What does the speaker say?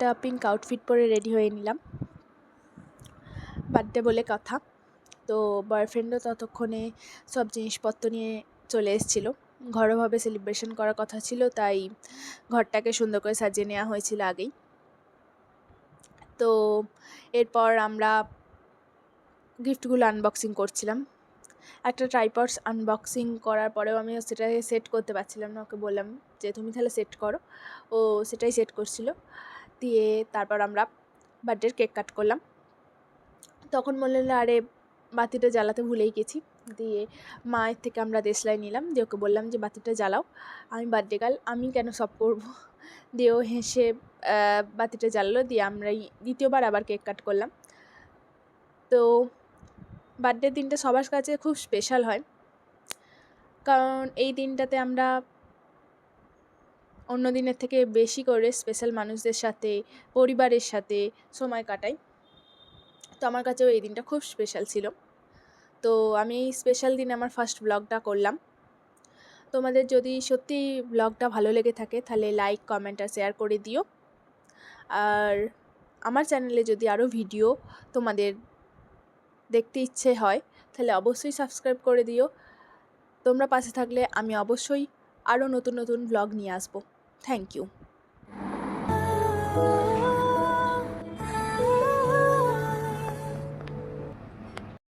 একটা pink outfit পরে ready হয়ে নিলাম। বার্থডে বলে কথা। তো বয়ফ্রেন্ডও ততক্ষণে সব জিনিসপত্র নিয়ে চলে এসেছিল। ঘরোভাবে সেলিব্রেশন করার কথা ছিল, তাই ঘরটাকে সুন্দর করে সাজিয়ে নেওয়া হয়েছিল আগেই। তো এরপর আমরা গিফটগুলো আনবক্সিং করছিলাম। একটা ট্রাইপডস আনবক্সিং করার পরেও আমি সেটাকে সেট করতে পারছিলাম না। ওকে বললাম যে, তুমি তাহলে সেট করো। ও সেটাই সেট করছিল। দিয়ে তারপর আমরা বার্থডের কেক কাট করলাম। তখন বললেন আরে, বাতিটা জ্বালাতে ভুলেই গেছি। দিয়ে মায়ের থেকে আমরা দেশলাই নিলাম। দিয়ে ওকে বললাম যে, বাতিটা জ্বালাও, আমি বার্থডে গার্ল, আমি কেন সব করব? দিয়ে ও হেসে বাতিটা জ্বালালো। দিয়ে আমরা দ্বিতীয়বার আবার কেক কাট করলাম। তো বার্থডের দিনটা সবার কাছে খুব স্পেশাল হয়। কারণ এই দিনটাতে আমরা অন্য দিনের থেকে বেশি করে স্পেশাল মানুষদের সাথে, পরিবারের সাথে সময় কাটাই। তো আমার কাছেও এই দিনটা খুব স্পেশাল ছিল। তো আমি এই স্পেশাল দিনে আমার ফার্স্ট ব্লগটা করলাম। তোমাদের যদি সত্যি ব্লগটা ভালো লেগে থাকে, তাহলে লাইক কমেন্ট আর শেয়ার করে দিও। আর আমার চ্যানেলে যদি আরও ভিডিও তোমাদের দেখতে ইচ্ছে হয়, তাহলে অবশ্যই সাবস্ক্রাইব করে দিও। তোমরা পাশে থাকলে আমি অবশ্যই আরও নতুন নতুন ব্লগ নিয়ে আসব। Thank you